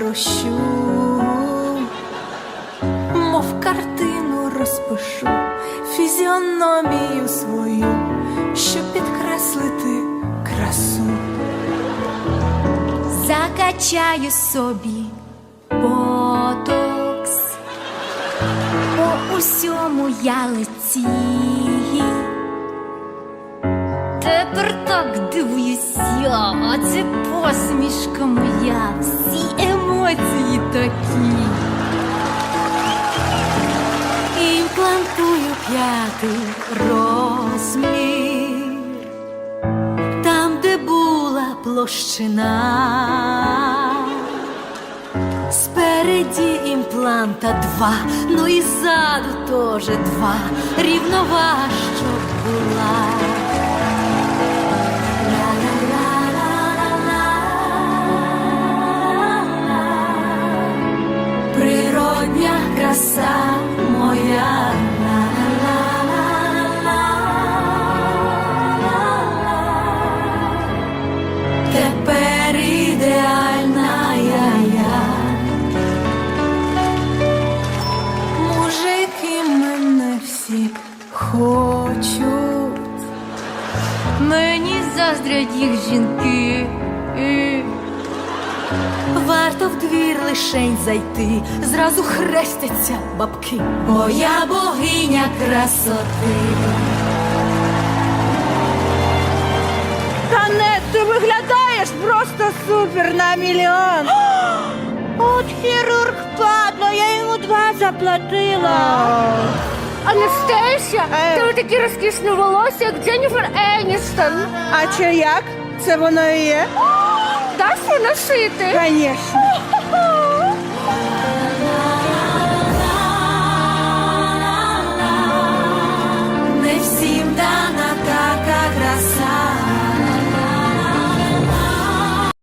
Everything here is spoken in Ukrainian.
нарощу, мов картину розпишу фізіономію свою, щоб підкреслити красу. Закачаю собі ботокс, по усьому я лиці. Тепер так дивуюся, а це посмішка моя, всі емоції такі. Імплантую п'ятий розмір там, де була площина. Спереді імпланта два, ну і ззаду теж два, рівнова, щоб була. Краса моя. Тепер ідеальна я. Мужики мене всі хочуть. Мені заздрять їх жінки. Варто в двір лишень зайти, зразу хрестяться бабки, бо я богиня красоти. Танет, ти виглядаєш просто супер на мільйон. От хірург падло, я йому два заплатила. Анастасія, Е. тебе таке розкішне волосся, як Дженніфер Еністон. А чи як? Це воно і є? Даш ношити? Звісно.